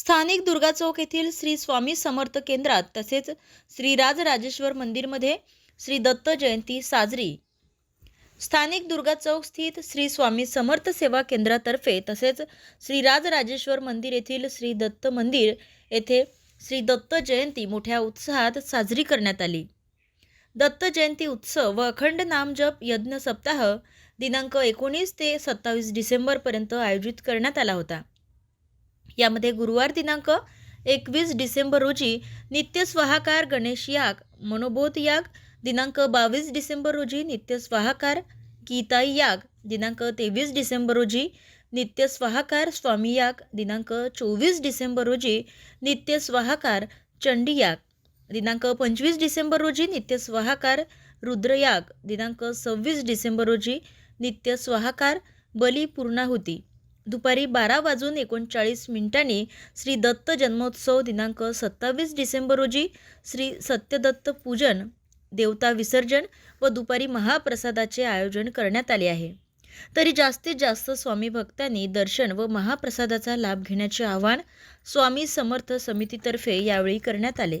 स्थानिक दुर्गा चौक येथील श्री स्वामी समर्थ केंद्रात तसेच श्रीराज राजेश्वर मंदिरमध्ये श्री दत्त जयंती साजरी. स्थानिक दुर्गा चौक स्थित श्री स्वामी समर्थ सेवा केंद्रातर्फे तसेच श्रीराज राजेश्वर मंदिर येथील श्री दत्त मंदिर येथे श्री दत्त जयंती मोठ्या उत्साहात साजरी करण्यात आली. दत्त जयंती उत्सव व अखंड नामजप यज्ञ सप्ताह दिनांक एकोणीस ते सत्तावीस डिसेंबरपर्यंत आयोजित करण्यात आला होता. यामध्ये गुरुवार दिनांक एकवीस डिसेंबर रोजी नित्य स्वाहाकार गणेश याग मनोबोध याग दिनांक बावीस डिसेंबर रोजी नित्य स्वाहाकार गीताई याग दिनांक तेवीस डिसेंबर रोजी नित्य स्वाहाकार स्वामी याग दिनांक चोवीस डिसेंबर रोजी नित्य स्वाहाकार चंडी याग दिनांक पंचवीस डिसेंबर रोजी नित्य स्वाहाकार रुद्रयाग दिनांक सव्वीस डिसेंबर रोजी नित्य स्वाहाकार बली पूर्णाहुती. दुपारी बारा वाजून एकोणचाळीस मिनिटांनी श्री दत्त जन्मोत्सव दिनांक सत्तावीस डिसेंबर रोजी श्री सत्यदत्त पूजन देवता विसर्जन व दुपारी महाप्रसादाचे आयोजन करण्यात आले आहे. तरी जास्तीत जास्त स्वामी भक्तांनी दर्शन व महाप्रसादाचा लाभ घेण्याचे आवाहन स्वामी समर्थ समितीतर्फे यावेळी करण्यात आले.